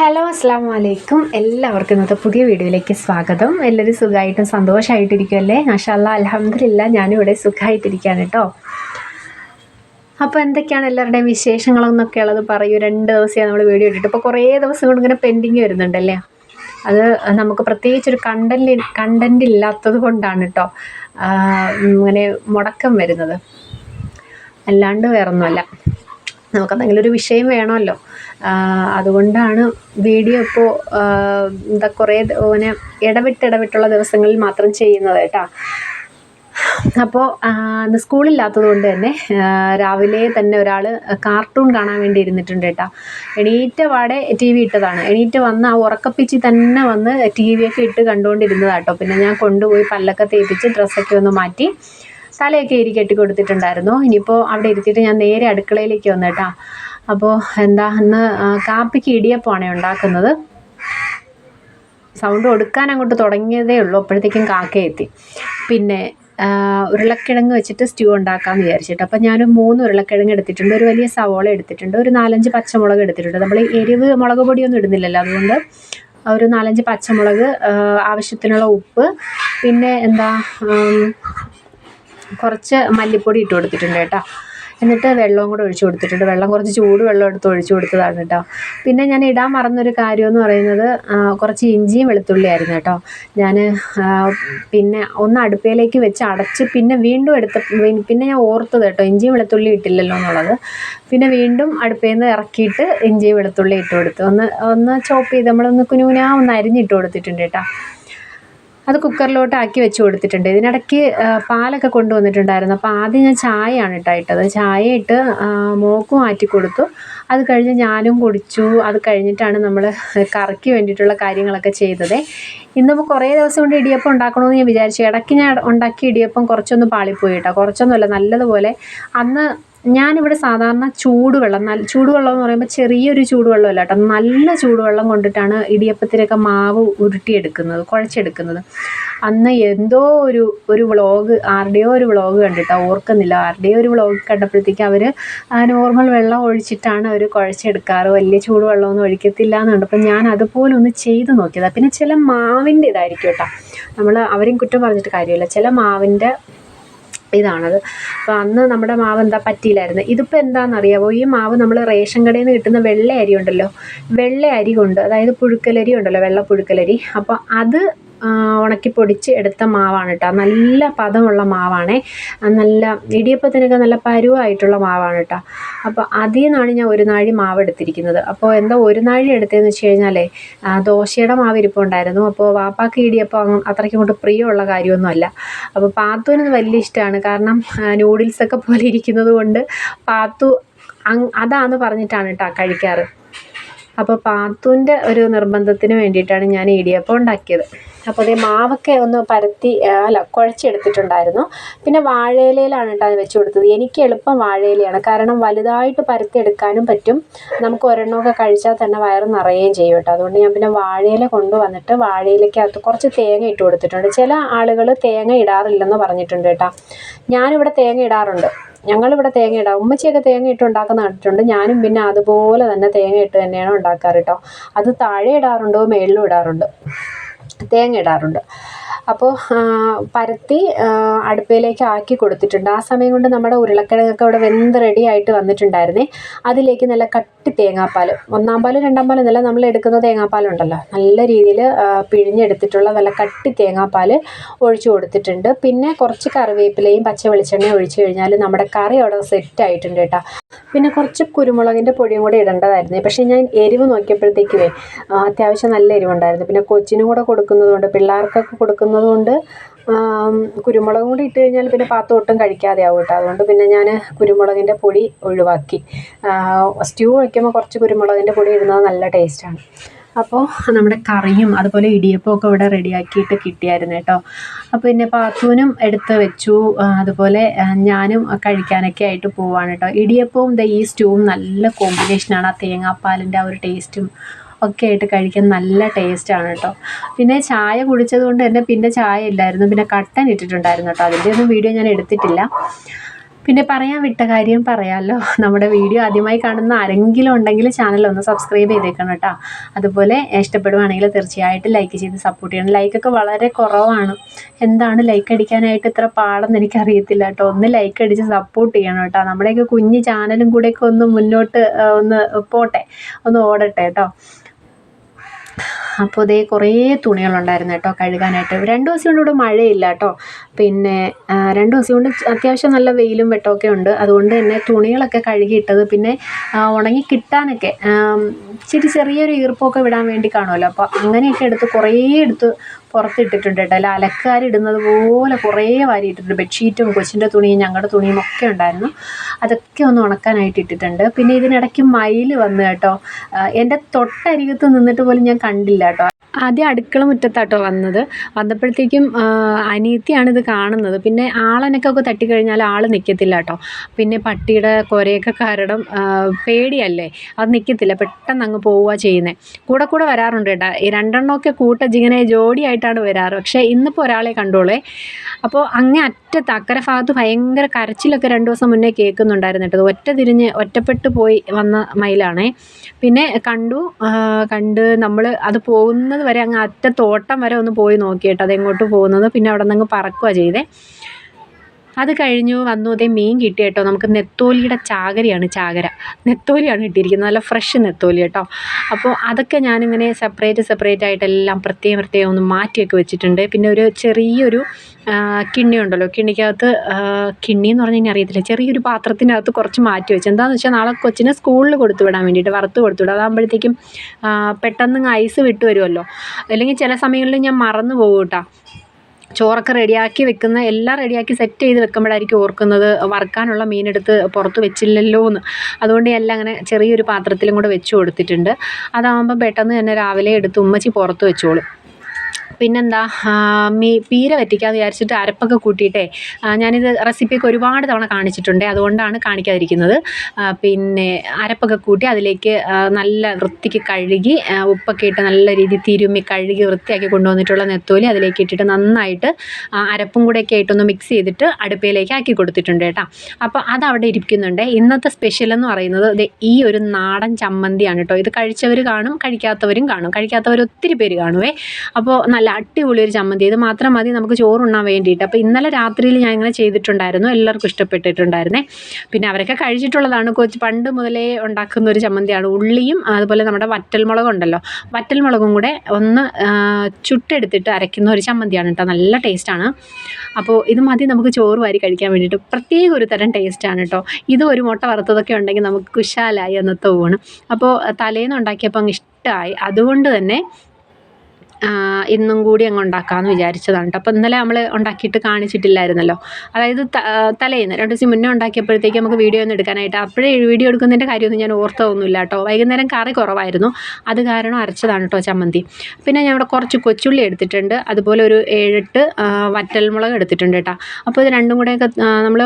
Hello അസ്സാം വലൈക്കും എല്ലാവർക്കും ഇന്നത്തെ പുതിയ വീഡിയോയിലേക്ക് സ്വാഗതം. എല്ലാവരും സുഖമായിട്ടും സന്തോഷമായിട്ടിരിക്കുമല്ലേ മാഷാല്ല അലഹമില്ല ഞാനും ഇവിടെ സുഖമായിട്ടിരിക്കുകയാണ് കേട്ടോ. അപ്പോൾ എന്തൊക്കെയാണ് എല്ലാവരുടെയും വിശേഷങ്ങളെന്നൊക്കെ ഉള്ളത് പറയൂ. രണ്ട് ദിവസമേ നമ്മൾ വീഡിയോ ഇട്ടിട്ട്. ഇപ്പോൾ കുറേ ദിവസം കൊണ്ട് ഇങ്ങനെ പെൻഡിങ് വരുന്നുണ്ടല്ലേ? അത് നമുക്ക് പ്രത്യേകിച്ച് ഒരു കണ്ടന്റ് കണ്ടന്റ് ഇല്ലാത്തത് കൊണ്ടാണ് കേട്ടോ ഇങ്ങനെ മുടക്കം വരുന്നത്. അല്ലാണ്ട് വേറൊന്നുമല്ല. നമുക്കെന്തെങ്കിലും ഒരു വിഷയം വേണമല്ലോ. അതുകൊണ്ടാണ് വീഡിയോ ഇപ്പോൾ എന്താ കുറേ ഇങ്ങനെ ഇടവിട്ട് ഇടവിട്ടുള്ള ദിവസങ്ങളിൽ മാത്രം ചെയ്യുന്നത് കേട്ടോ. അപ്പോൾ ഇന്ന് സ്കൂളില്ലാത്തത് കൊണ്ട് തന്നെ രാവിലെ തന്നെ ഒരാൾ കാർട്ടൂൺ കാണാൻ വേണ്ടി ഇരുന്നിട്ടുണ്ട് കേട്ടോ. എണീറ്റ പാടെ ടി വി ഇട്ടതാണ്. എണീറ്റ് വന്ന് ആ ഉറക്കപ്പിച്ചി തന്നെ വന്ന് ടി വിയൊക്കെ ഇട്ട് കണ്ടുകൊണ്ടിരുന്നതാട്ടോ പിന്നെ ഞാൻ കൊണ്ടുപോയി പല്ലൊക്കെ തേപ്പിച്ച് ഡ്രസ്സൊക്കെ ഒന്ന് മാറ്റി തലയൊക്കെ ഇരി കെട്ടി കൊടുത്തിട്ടുണ്ടായിരുന്നു. ഇനിയിപ്പോൾ അവിടെ ഇരുത്തിയിട്ട് ഞാൻ നേരെ അടുക്കളയിലേക്ക് വന്നു കേട്ടോ. അപ്പോൾ എന്താ ഇന്ന് കാപ്പിക്ക് ഇടിയപ്പമാണ് ഉണ്ടാക്കുന്നത്. സൗണ്ട് കൊടുക്കാൻ അങ്ങോട്ട് തുടങ്ങിയതേ ഉള്ളൂ. അപ്പോഴത്തേക്കും കാക്ക എത്തി. പിന്നെ ഉരുളക്കിഴങ്ങ് വെച്ചിട്ട് സ്റ്റ്യൂ ഉണ്ടാക്കാമെന്ന് വിചാരിച്ചിട്ട്. അപ്പോൾ ഞാൻ മൂന്ന് ഉരുളക്കിഴങ്ങ് എടുത്തിട്ടുണ്ട്. ഒരു വലിയ സവോള എടുത്തിട്ടുണ്ട്. ഒരു നാലഞ്ച് പച്ചമുളക് എടുത്തിട്ടുണ്ട്. നമ്മൾ എരിവ് മുളക് പൊടിയൊന്നും ഇടുന്നില്ലല്ലോ. അതുകൊണ്ട് ഒരു നാലഞ്ച് പച്ചമുളക് ആവശ്യത്തിനുള്ള ഉപ്പ്. പിന്നെ എന്താ കുറച്ച് മല്ലിപ്പൊടി ഇട്ട് കൊടുത്തിട്ടുണ്ട് കേട്ടോ. എന്നിട്ട് വെള്ളവും കൂടെ ഒഴിച്ചു കൊടുത്തിട്ടുണ്ട്. വെള്ളം കുറച്ച് ചൂട് വെള്ളം എടുത്ത് ഒഴിച്ചു കൊടുത്തതാണ് കേട്ടോ. പിന്നെ ഞാൻ ഇടാൻ മറന്നൊരു കാര്യം എന്ന് പറയുന്നത് കുറച്ച് ഇഞ്ചിയും വെളുത്തുള്ളിയായിരുന്നു കേട്ടോ. ഞാൻ പിന്നെ ഒന്ന് അടുപ്പയിലേക്ക് വെച്ച് അടച്ച് പിന്നെ വീണ്ടും എടുത്ത പിന്നെ ഞാൻ ഓർത്തത് കേട്ടോ ഇഞ്ചിയും വെളുത്തുള്ളി ഇട്ടില്ലല്ലോ എന്നുള്ളത്. പിന്നെ വീണ്ടും അടുപ്പയിൽ നിന്ന് ഇറക്കിയിട്ട് ഇഞ്ചിയും വെളുത്തുള്ളി ഇട്ട് കൊടുത്തു ഒന്ന് ഒന്ന് ചോപ്പ് ചെയ്ത് നമ്മളൊന്ന് കുനുകുനാ ഒന്ന് അരിഞ്ഞിട്ട് കൊടുത്തിട്ടുണ്ട് കേട്ടോ. അത് കുക്കറിലോട്ട് ആക്കി വെച്ച് കൊടുത്തിട്ടുണ്ട്. ഇതിനിടയ്ക്ക് പാലൊക്കെ കൊണ്ടുവന്നിട്ടുണ്ടായിരുന്നു. അപ്പോൾ ആദ്യം ഞാൻ ചായയാണ് കേട്ടോ ഇട്ടത് ചായ ഇട്ട് മോക്ക് മാറ്റി കൊടുത്തു. അത് കഴിഞ്ഞ് ഞാനും കുടിച്ചു. അത് കഴിഞ്ഞിട്ടാണ് നമ്മൾ കറിക്ക് വേണ്ടിയിട്ടുള്ള കാര്യങ്ങളൊക്കെ ചെയ്തത്. ഇന്നിപ്പോൾ കുറേ ദിവസം കൊണ്ട് ഇടിയപ്പം ഉണ്ടാക്കണമെന്ന് ഞാൻ വിചാരിച്ചു. ഇടയ്ക്ക് ഞാൻ ഉണ്ടാക്കിയ ഇടിയപ്പം കുറച്ചൊന്ന് പാളിപ്പോയി കേട്ടോ. കുറച്ചൊന്നുമല്ല നല്ലതുപോലെ അന്ന് ഞാനിവിടെ സാധാരണ ചൂടുവെള്ളം നല്ല ചൂടുവെള്ളം എന്ന് പറയുമ്പോൾ ചെറിയൊരു ചൂടുവെള്ളമല്ല കേട്ടോ. നല്ല ചൂടുവെള്ളം കൊണ്ടിട്ടാണ് ഇടിയപ്പത്തിനൊക്കെ മാവ് ഉരുട്ടിയെടുക്കുന്നത് കുഴച്ചെടുക്കുന്നത്. അന്ന് എന്തോ ഒരു ഒരു വ്ളോഗ് ആരുടെയോ ഒരു വ്ളോഗ് കണ്ടിട്ടോ ഓർക്കുന്നില്ല. ആരുടെയോ ഒരു വ്ളോഗ് കണ്ടപ്പോഴത്തേക്ക് അവർ നോർമൽ വെള്ളം ഒഴിച്ചിട്ടാണ് അവർ കുഴച്ചെടുക്കാറ്. വലിയ ചൂടുവെള്ളമൊന്നും ഒഴിക്കത്തില്ല എന്ന് കണ്ടപ്പോൾ ഞാൻ അതുപോലെ ഒന്ന് ചെയ്ത് നോക്കിയതാണ് പിന്നെ ചില മാവിന്റെ ഇതായിരിക്കും കേട്ടോ. നമ്മൾ അവരെയും കുറ്റം പറഞ്ഞിട്ട് കാര്യമില്ല. ചില മാവിന്റെ ഇതാണത്. അപ്പം അന്ന് നമ്മുടെ മാവ് എന്താ പറ്റിയില്ലായിരുന്നു. ഇതിപ്പോൾ എന്താണെന്നറിയാമോ ഈ മാവ് നമ്മൾ റേഷൻ കടയിൽ നിന്ന് കിട്ടുന്ന വെള്ള അരി ഉണ്ടല്ലോ. വെള്ള അരി കൊണ്ട് അതായത് പുഴുക്കലരി ഉണ്ടല്ലോ വെള്ള പുഴുക്കലരി. അപ്പോൾ അത് ഉണക്കി പൊടിച്ച് എടുത്ത മാവാണ് കേട്ടോ നല്ല പദമുള്ള മാവാണേ. നല്ല ഇടിയപ്പത്തിനൊക്കെ നല്ല പരുവായിട്ടുള്ള മാവാണ് കേട്ടോ അപ്പോൾ അതിൽ നിന്നാണ് ഞാൻ ഒരു നാഴി മാവ് എടുത്തിരിക്കുന്നത്. അപ്പോൾ എന്താ ഒരു നാഴി എടുത്തതെന്ന് വെച്ച് കഴിഞ്ഞാലേ ദോശയുടെ മാവ് ഇരിപ്പുണ്ടായിരുന്നു. അപ്പോൾ വാപ്പാക്ക് ഇടിയപ്പം അത്രയ്ക്ക് കൊണ്ട് പ്രിയമുള്ള കാര്യമൊന്നുമല്ല. അപ്പോൾ പാത്തുവിന് വലിയ ഇഷ്ടമാണ്. കാരണം നൂഡിൽസൊക്കെ പോലെ ഇരിക്കുന്നത് കൊണ്ട് പാത്തു അതാന്ന് പറഞ്ഞിട്ടാണ് കേട്ടോ കഴിക്കാറ്. അപ്പോൾ പാത്തുവിന്റെ ഒരു നിർബന്ധത്തിന് വേണ്ടിയിട്ടാണ് ഞാൻ ഇടിയപ്പം ഉണ്ടാക്കിയത്. അപ്പോൾ അതേ മാവൊക്കെ ഒന്ന് പരത്തി അല്ല കുഴച്ചെടുത്തിട്ടുണ്ടായിരുന്നു. പിന്നെ വാഴയിലയിലാണ് കേട്ടോ അത് വെച്ച് കൊടുത്തത്. എനിക്ക് എളുപ്പം വാഴയിലയാണ്. കാരണം വലുതായിട്ട് പരത്തിയെടുക്കാനും പറ്റും. നമുക്ക് ഒരെണ്ണമൊക്കെ കഴിച്ചാൽ തന്നെ വയറ് നിറയുകയും ചെയ്യും കേട്ടോ. അതുകൊണ്ട് ഞാൻ പിന്നെ വാഴയില കൊണ്ടുവന്നിട്ട് വാഴയിലക്കകത്ത് കുറച്ച് തേങ്ങ ഇട്ട് കൊടുത്തിട്ടുണ്ട്. ചില ആളുകൾ തേങ്ങ ഇടാറില്ലെന്ന് പറഞ്ഞിട്ടുണ്ട് കേട്ടോ. ഞാനിവിടെ തേങ്ങ ഇടാറുണ്ട്. ഞങ്ങളിവിടെ തേങ്ങ ഇടാം ഉമ്മച്ചിയൊക്കെ തേങ്ങ ഇട്ട് ഉണ്ടാക്കുന്ന കണ്ടിട്ടുണ്ട്. ഞാനും പിന്നെ അതുപോലെ തന്നെ തേങ്ങ ഇട്ട് തന്നെയാണ് ഉണ്ടാക്കാറ് കേട്ടോ അത് താഴെ ഇടാറുണ്ടോ മേളിലും ഇടാറുണ്ട്. തേങ്ങ ഇടാറുണ്ട്. അപ്പോൾ പരത്തി അടുപ്പയിലേക്ക് ആക്കി കൊടുത്തിട്ടുണ്ട്. ആ സമയം കൊണ്ട് നമ്മുടെ ഉരുളക്കിഴങ്ങൊക്കെ അവിടെ വെന്ത് റെഡി ആയിട്ട് വന്നിട്ടുണ്ടായിരുന്നേ. അതിലേക്ക് നല്ല കട്ടി തേങ്ങാപ്പാൽ ഒന്നാം പാൽ രണ്ടാം പാൽ എന്നല്ല നമ്മൾ എടുക്കുന്ന തേങ്ങാപ്പാലുണ്ടല്ലോ നല്ല രീതിയിൽ പിഴിഞ്ഞെടുത്തിട്ടുള്ള നല്ല കട്ടി തേങ്ങാപ്പാൽ ഒഴിച്ചു കൊടുത്തിട്ടുണ്ട്. പിന്നെ കുറച്ച് കറിവേപ്പിലയും പച്ച വെളിച്ചെണ്ണയും ഒഴിച്ചു കഴിഞ്ഞാൽ നമ്മുടെ കറി അവിടെ സെറ്റ് ആയിട്ടുണ്ട് കേട്ടോ. പിന്നെ കുറച്ച് കുരുമുളകിന്റെ പൊടിയും കൂടെ ഇടേണ്ടതായിരുന്നു. പക്ഷേ ഞാൻ എരിവ് നോക്കിയപ്പോഴത്തേക്കുവേ അത്യാവശ്യം നല്ല എരിവുണ്ടായിരുന്നു. പിന്നെ കൊച്ചിനും കൂടെ കൊടുക്കുന്നതുകൊണ്ട് പിള്ളേർക്കൊക്കെ കൊടുക്കുന്നത് കൊണ്ട് കുരുമുളകും കൂടി ഇട്ട് കഴിഞ്ഞാൽ പിന്നെ പാത്രം ഒട്ടും കഴിക്കാതെ ആവും കേട്ടോ. അതുകൊണ്ട് പിന്നെ ഞാൻ കുരുമുളകിന്റെ പൊടി ഒഴിവാക്കി. സ്റ്റ്യൂ വയ്ക്കുമ്പോൾ കുറച്ച് കുരുമുളകിന്റെ പൊടി ഇടുന്നത് നല്ല ടേസ്റ്റാണ് അപ്പോൾ നമ്മുടെ കറിയും അതുപോലെ ഇടിയപ്പം ഒക്കെ ഇവിടെ റെഡിയാക്കിയിട്ട് കിട്ടിയായിരുന്നു കേട്ടോ. അപ്പോൾ പിന്നെ പാത്തുവിനും എടുത്ത് വെച്ചു. അതുപോലെ ഞാനും കഴിക്കാനൊക്കെ ആയിട്ട് പോവാണ് കേട്ടോ. ഇടിയപ്പവും ദ ഈ സ്റ്റൂവും നല്ല കോമ്പിനേഷനാണ് ആ തേങ്ങാപ്പാലിന്റെ ആ ഒരു ടേസ്റ്റും ഒക്കെ ആയിട്ട് കഴിക്കാൻ നല്ല ടേസ്റ്റ് ആണ് കേട്ടോ പിന്നെ ചായ കുടിച്ചത് കൊണ്ട് തന്നെ പിന്നെ ചായ ഇല്ലായിരുന്നു. പിന്നെ കട്ടൻ ഇട്ടിട്ടുണ്ടായിരുന്നു കേട്ടോ അതിന്റെ ഒന്നും വീഡിയോ ഞാൻ എടുത്തിട്ടില്ല. പിന്നെ പറയാൻ വിട്ട കാര്യം പറയാമല്ലോ നമ്മുടെ വീഡിയോ ആദ്യമായി കാണുന്ന ആരെങ്കിലും ഉണ്ടെങ്കിൽ ചാനൽ ഒന്ന് സബ്സ്ക്രൈബ് ചെയ്തേക്കണം കേട്ടോ അതുപോലെ ഇഷ്ടപ്പെടുവാണെങ്കിൽ തീർച്ചയായിട്ടും ലൈക്ക് ചെയ്ത് സപ്പോർട്ട് ചെയ്യണം. ലൈക്കൊക്കെ വളരെ കുറവാണ്. എന്താണ് ലൈക്ക് അടിക്കാനായിട്ട് ഇത്ര പാടെന്ന് എനിക്കറിയത്തില്ല കേട്ടോ ഒന്ന് ലൈക്ക് അടിച്ച് സപ്പോർട്ട് ചെയ്യണം കേട്ടോ നമ്മുടെയൊക്കെ കുഞ്ഞ് ചാനലും കൂടെയൊക്കെ ഒന്ന് മുന്നോട്ട് ഒന്ന് പോട്ടെ. ഒന്ന് ഓടട്ടെ കേട്ടോ അപ്പോൾ ഇതേ കുറേ തുണികളുണ്ടായിരുന്നു കേട്ടോ കഴുകാനായിട്ട്. രണ്ട് ദിവസം കൊണ്ട് ഇവിടെ മഴയില്ല കേട്ടോ. പിന്നെ രണ്ട് ദിവസം കൊണ്ട് അത്യാവശ്യം നല്ല വെയിലും വെട്ടമൊക്കെ ഉണ്ട്. അതുകൊണ്ട് തന്നെ തുണികളൊക്കെ കഴുകിയിട്ടത് പിന്നെ ഉണങ്ങി കിട്ടാനൊക്കെ ഇച്ചിരി ചെറിയൊരു ഈർപ്പമൊക്കെ വിടാൻ വേണ്ടി കാണുമല്ലോ. അപ്പോൾ അങ്ങനെയൊക്കെ എടുത്ത് കുറേ എടുത്ത് പുറത്തിട്ടിട്ടുണ്ട് കേട്ടോ. അല്ല അലക്കാരിടുന്നത് പോലെ കുറേ വാരിയിട്ടിട്ടുണ്ട്. ബെഡ്ഷീറ്റും കൊച്ചിന്റെ തുണിയും ഞങ്ങളുടെ തുണിയും ഒക്കെ ഉണ്ടായിരുന്നു. അതൊക്കെ ഒന്ന് ഉണക്കാനായിട്ട് ഇട്ടിട്ടുണ്ട്. പിന്നെ ഇതിനിടയ്ക്ക് മയിൽ വന്നു കേട്ടോ. എന്റെ തൊട്ടരികത്ത് നിന്നിട്ട് പോലും ഞാൻ കണ്ടില്ല കേട്ടോ ആദ്യം അടുക്കള മുറ്റത്താട്ടോ വന്നത്. വന്നപ്പോഴത്തേക്കും അനിയത്തിയാണ് ഇത് കാണുന്നത്. പിന്നെ ആളനക്കൊക്കെ തട്ടിക്കഴിഞ്ഞാൽ ആൾ നിൽക്കത്തില്ല കേട്ടോ പിന്നെ പട്ടിയുടെ കുരയൊക്കെ കാരണം പേടിയല്ലേ? അത് നിൽക്കത്തില്ല പെട്ടെന്ന് അങ്ങ് പോവുക ചെയ്യുന്നത് കൂടെ കൂടെ വരാറുണ്ട് കേട്ടോ. ഈ രണ്ടെണ്ണമൊക്കെ കൂട്ട ജോഡിയായിട്ടാണ് വരാറ്. പക്ഷേ ഇന്നിപ്പോൾ ഒരാളെ കണ്ടോളേ. അപ്പോൾ അങ്ങേ അറ്റത്ത് അക്കരെ ഭാഗത്ത് ഭയങ്കര കരച്ചിലൊക്കെ രണ്ട് ദിവസം മുന്നേ കേൾക്കുന്നുണ്ടായിരുന്നു കേട്ടോ ഒറ്റ തിരിഞ്ഞ് ഒറ്റപ്പെട്ട് പോയി വന്ന മയിലാണേ. പിന്നെ കണ്ടു കണ്ട് നമ്മൾ അത് പോകുന്നത് വരെ അങ്ങ് അറ്റത്തോട്ടം വരെ ഒന്ന് പോയി നോക്കിയിട്ട് കേട്ടോ അതെങ്ങോട്ട് പോകുന്നത്. പിന്നെ അവിടെ നിന്ന് അങ്ങ് പറക്കുക ചെയ്തേ. അത് കഴിഞ്ഞു വന്നു അതേ മീൻ കിട്ടി കേട്ടോ. നമുക്ക് നെത്തോലിയുടെ ചാകരയാണ് ചാകര. നെത്തോലിയാണ് കിട്ടിയിരിക്കുന്നത് നല്ല ഫ്രഷ് നെത്തോലി കേട്ടോ. അപ്പോൾ അതൊക്കെ ഞാനിങ്ങനെ സെപ്പറേറ്റ് സെപ്പറേറ്റ് ആയിട്ടെല്ലാം പ്രത്യേകം പ്രത്യേകം ഒന്ന് മാറ്റിയൊക്കെ വെച്ചിട്ടുണ്ട്. പിന്നെ ഒരു ചെറിയൊരു കിണ്ണി ഉണ്ടല്ലോ. കിണ്ണിക്കകത്ത് കിണ്ണി എന്ന് പറഞ്ഞാൽ അറിയത്തില്ല. ചെറിയൊരു പാത്രത്തിനകത്ത് കുറച്ച് മാറ്റി വെച്ചു. എന്താണെന്ന് വെച്ചാൽ നാളെ കൊച്ചിനെ സ്കൂളിൽ കൊടുത്തു വിടാൻ വേണ്ടിയിട്ട് വറുത്ത് കൊടുത്തു വിടാം അതാകുമ്പോഴത്തേക്കും പെട്ടെന്ന് ഐസ് വിട്ടു വരുമല്ലോ. അല്ലെങ്കിൽ ചില സമയങ്ങളിൽ ഞാൻ മറന്നു പോകും കേട്ടോ. ചോറൊക്കെ റെഡിയാക്കി വെക്കുന്ന എല്ലാം റെഡിയാക്കി സെറ്റ് ചെയ്ത് വെക്കുമ്പോഴായിരിക്കും ഓർക്കുന്നത് വറുക്കാനുള്ള മീനെടുത്ത് പുറത്ത് വെച്ചില്ലല്ലോ എന്ന്. അതുകൊണ്ട് എല്ലാം അങ്ങനെ ചെറിയൊരു പാത്രത്തിലും കൂടെ വെച്ച് കൊടുത്തിട്ടുണ്ട്. അതാകുമ്പോൾ പെട്ടെന്ന് തന്നെ രാവിലെ എടുത്ത് ഉമ്മച്ചി പുറത്ത് വെച്ചോളും. പിന്നെന്താ മീ പീര വറ്റിക്കാന്ന് വിചാരിച്ചിട്ട് അരപ്പൊക്കെ കൂട്ടിയിട്ടേ ഞാനിത് റെസിപ്പിയൊക്കെ ഒരുപാട് തവണ കാണിച്ചിട്ടുണ്ട്. അതുകൊണ്ടാണ് കാണിക്കാതിരിക്കുന്നത്. പിന്നെ അരപ്പൊക്കെ കൂട്ടി അതിലേക്ക് നല്ല വൃത്തിക്ക് കഴുകി ഉപ്പൊക്കെ ഇട്ട് നല്ല രീതിയിൽ തിരുമ്മി കഴുകി വൃത്തിയാക്കി കൊണ്ടുവന്നിട്ടുള്ള നെത്തോലി അതിലേക്ക് ഇട്ടിട്ട് നന്നായിട്ട് അരപ്പും കൂടെയൊക്കെ ആയിട്ടൊന്ന് മിക്സ് ചെയ്തിട്ട് അടുപ്പയിലേക്ക് ആക്കി കൊടുത്തിട്ടുണ്ട് കേട്ടോ. അപ്പോൾ അതവിടെ ഇരിക്കുന്നുണ്ട്. ഇന്നത്തെ സ്പെഷ്യൽ എന്ന് പറയുന്നത് ഈ ഒരു നാടൻ ചമ്മന്തിയാണ് കേട്ടോ. ഇത് കഴിച്ചവർ കാണും കഴിക്കാത്തവരും കാണും. കഴിക്കാത്തവർ ഒത്തിരി പേര് കാണുവേ. അപ്പോൾ നല്ല അടിപൊളി ഒരു ചമ്മന്തി. ഇത് മാത്രം മതി നമുക്ക് ചോറുണ്ണാൻ വേണ്ടിയിട്ട്. അപ്പോൾ ഇന്നലെ രാത്രിയിൽ ഞാൻ ഇങ്ങനെ ചെയ്തിട്ടുണ്ടായിരുന്നു. എല്ലാവർക്കും ഇഷ്ടപ്പെട്ടിട്ടുണ്ടായിരുന്നേ. പിന്നെ അവരൊക്കെ കഴിച്ചിട്ടുള്ളതാണ്. കൊച്ച് പണ്ട് മുതലേ ഉണ്ടാക്കുന്ന ഒരു ചമ്മന്തിയാണ്. ഉള്ളിയും അതുപോലെ നമ്മുടെ വറ്റൽമുളകും ഉണ്ടല്ലോ. വറ്റൽമുളകും കൂടെ ഒന്ന് ചുട്ടെടുത്തിട്ട് അരയ്ക്കുന്ന ഒരു ചമ്മന്തിയാണ് കേട്ടോ. നല്ല ടേസ്റ്റാണ്. അപ്പോൾ ഇത് മതി നമുക്ക് ചോറ് വാരി കഴിക്കാൻ വേണ്ടിയിട്ട്. പ്രത്യേക ഒരു തരം ടേസ്റ്റാണ് കേട്ടോ. ഇത് ഒരു മുട്ട വറുത്തതൊക്കെ ഉണ്ടെങ്കിൽ നമുക്ക് കുശാലായി അന്നത്തെ ഊണ് അപ്പോൾ തലേന്ന് ഉണ്ടാക്കിയപ്പോൾ അങ്ങ് ഇഷ്ടമായി അതുകൊണ്ട് തന്നെ ഇന്നും കൂടി അങ്ങ് ഉണ്ടാക്കാമെന്ന് വിചാരിച്ചതാണ് കേട്ടോ അപ്പോൾ ഇന്നലെ നമ്മൾ ഉണ്ടാക്കിയിട്ട് കാണിച്ചിട്ടില്ലായിരുന്നല്ലോ. അതായത് തലേന്ന് രണ്ട് ദിവസം മുന്നേ ഉണ്ടാക്കിയപ്പോഴത്തേക്ക് നമുക്ക് വീഡിയോ ഒന്നും എടുക്കാനായിട്ട് അപ്പോഴേ വീഡിയോ എടുക്കുന്നതിന്റെ കാര്യമൊന്നും ഞാൻ ഓർത്തൊന്നുമില്ല കേട്ടോ വൈകുന്നേരം കറി കുറവായിരുന്നു. അത് കാരണം അരച്ചതാണ് കേട്ടോ ചമ്മന്തി. പിന്നെ ഞാൻ ഇവിടെ കുറച്ച് കൊച്ചുള്ളി എടുത്തിട്ടുണ്ട്. അതുപോലെ ഒരു ഏഴെട്ട് വറ്റൽമുളക് എടുത്തിട്ടുണ്ട് കേട്ടോ അപ്പോൾ ഇത് രണ്ടും കൂടെയൊക്കെ നമ്മൾ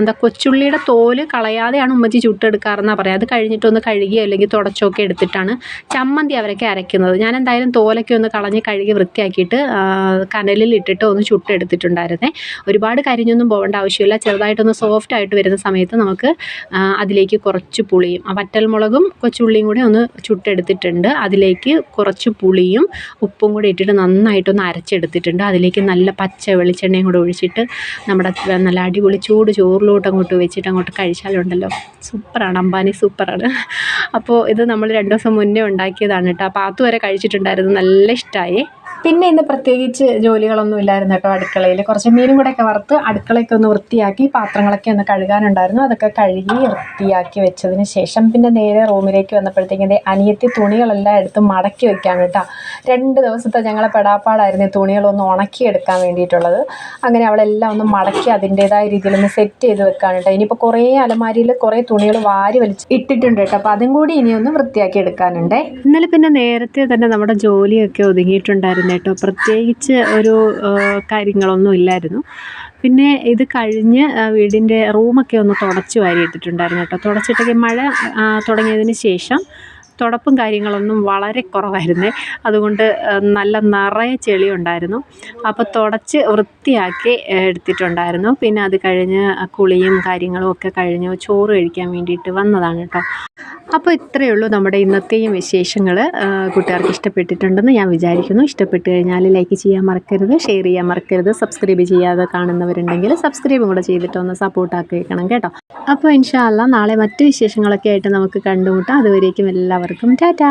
എന്താ കൊച്ചുള്ളിയുടെ തോൽ കളയാതെയാണ് ഉമ്മച്ചി ചുട്ടെടുക്കാറെന്നാണ് പറയുക അത് കഴിഞ്ഞിട്ടൊന്ന് കഴുകിയോ അല്ലെങ്കിൽ തുടച്ചൊക്കെ എടുത്തിട്ടാണ് ചമ്മന്തി അവരൊക്കെ അരയ്ക്കുന്നത്. ഞാൻ എന്തായാലും തോലൊക്കെ ഒന്ന് കളഞ്ഞ് കഴുകി വൃത്തിയാക്കിയിട്ട് കനലിൽ ഇട്ടിട്ട് ഒന്ന് ചുട്ടെടുത്തിട്ടുണ്ടായിരുന്നേ. ഒരുപാട് കരിഞ്ഞൊന്നും പോകേണ്ട ആവശ്യമില്ല. ചെറുതായിട്ടൊന്ന് സോഫ്റ്റ് ആയിട്ട് വരുന്ന സമയത്ത് നമുക്ക് അതിലേക്ക് കുറച്ച് പുളിയും വറ്റൽമുളകും കൊച്ചുള്ളിയും കൂടി ഒന്ന് ചുട്ടെടുത്തിട്ടുണ്ട്. അതിലേക്ക് കുറച്ച് പുളിയും ഉപ്പും കൂടി ഇട്ടിട്ട് നന്നായിട്ടൊന്ന് അരച്ചെടുത്തിട്ടുണ്ട്. അതിലേക്ക് നല്ല പച്ച വെളിച്ചെണ്ണയും കൂടെ ഒഴിച്ചിട്ട് നമ്മുടെ നല്ല അടിപൊളി ചൂട് ചോറിലോട്ട് അങ്ങോട്ട് വെച്ചിട്ട് അങ്ങോട്ട് കഴിച്ചാലുണ്ടല്ലോ. സൂപ്പറാണ് അംബാനി സൂപ്പറാണ്. അപ്പോൾ ഇത് നമ്മൾ രണ്ട് ദിവസം മുന്നേ ഉണ്ടാക്കിയതാണ് കേട്ടോ. അപ്പോൾ അത് വരെ കഴിച്ചിട്ടുണ്ടായിരുന്നു. നല്ല ഇഷ്ടമായി പിന്നെ ഇന്ന് പ്രത്യേകിച്ച് ജോലികളൊന്നും ഇല്ലായിരുന്നു കേട്ടോ അടുക്കളയിൽ കുറച്ച് മീനും കൂടെയൊക്കെ വറുത്ത് അടുക്കളയൊക്കെ ഒന്ന് വൃത്തിയാക്കി പാത്രങ്ങളൊക്കെ ഒന്ന് കഴുകാനുണ്ടായിരുന്നു. അതൊക്കെ കഴുകി വൃത്തിയാക്കി വെച്ചതിന് ശേഷം പിന്നെ നേരെ റൂമിലേക്ക് വന്നപ്പോഴത്തേക്കും എന്റെ അനിയത്തി തുണികളെല്ലാം എടുത്ത് മടക്കി വെക്കാൻ കേട്ടോ. രണ്ട് ദിവസത്തെ ഞങ്ങളെ പെടാപ്പാടായിരുന്നു ഈ തുണികളൊന്ന് ഉണക്കിയെടുക്കാൻ വേണ്ടിയിട്ടുള്ളത്. അങ്ങനെ അവളെല്ലാം ഒന്ന് മടക്കി അതിന്റേതായ രീതിയിൽ ഒന്ന് സെറ്റ് ചെയ്ത് വെക്കാൻ കേട്ടോ. ഇനിയിപ്പോൾ കുറേ അലമാരിയിൽ കുറേ തുണികൾ വാരി വലിച്ച് ഇട്ടിട്ടുണ്ട് കേട്ടോ. അപ്പോൾ അതും കൂടി ഇനിയൊന്ന് വൃത്തിയാക്കി എടുക്കാനുണ്ടേ. ഇന്നലെ പിന്നെ നേരത്തെ തന്നെ നമ്മുടെ ജോലിയൊക്കെ ഒതുങ്ങിയിട്ടുണ്ടായിരുന്നു. കേട്ടോ. പ്രത്യേകിച്ച് ഒരു കാര്യങ്ങളൊന്നും ഇല്ലായിരുന്നു. പിന്നെ ഇത് കഴിഞ്ഞ് വീടിന്റെ റൂമൊക്കെ ഒന്ന് തുടച്ച് വാരി ഇട്ടിട്ടുണ്ടായിരുന്നു കേട്ടോ. തുടച്ചിട്ടൊക്കെ മഴ തുടങ്ങിയതിന് ശേഷം തുടപ്പും കാര്യങ്ങളൊന്നും വളരെ കുറവായിരുന്നു. അതുകൊണ്ട് നല്ല നിറയെ ചെളി ഉണ്ടായിരുന്നു. അപ്പോൾ തുടച്ച് വൃത്തിയാക്കി എടുത്തിട്ടുണ്ടായിരുന്നു. പിന്നെ അത് കഴിഞ്ഞ് കുളിയും കാര്യങ്ങളും ഒക്കെ കഴിഞ്ഞു ചോറ് കഴിക്കാൻ വേണ്ടിയിട്ട് വന്നതാണ് കേട്ടോ അപ്പോൾ ഇത്രയേ ഉള്ളൂ നമ്മുടെ ഇന്നത്തെയും വിശേഷങ്ങൾ. കൂട്ടുകാർക്ക് ഇഷ്ടപ്പെട്ടിട്ടുണ്ടെന്ന് ഞാൻ വിചാരിക്കുന്നു. ഇഷ്ടപ്പെട്ട് കഴിഞ്ഞാൽ ലൈക്ക് ചെയ്യാൻ മറക്കരുത് ഷെയർ ചെയ്യാൻ മറക്കരുത്. സബ്സ്ക്രൈബ് ചെയ്യാതെ കാണുന്നവരുണ്ടെങ്കിൽ സബ്സ്ക്രൈബും കൂടെ ചെയ്തിട്ട് ഒന്ന് സപ്പോർട്ടാക്കി വെക്കണം കേട്ടോ അപ്പോൾ ഇൻഷാല്ല നാളെ മറ്റ് വിശേഷങ്ങളൊക്കെ ആയിട്ട് നമുക്ക് കണ്ടുമുട്ടാം. അതുവരേക്കും എല്ലാവർക്കും ടാറ്റാ.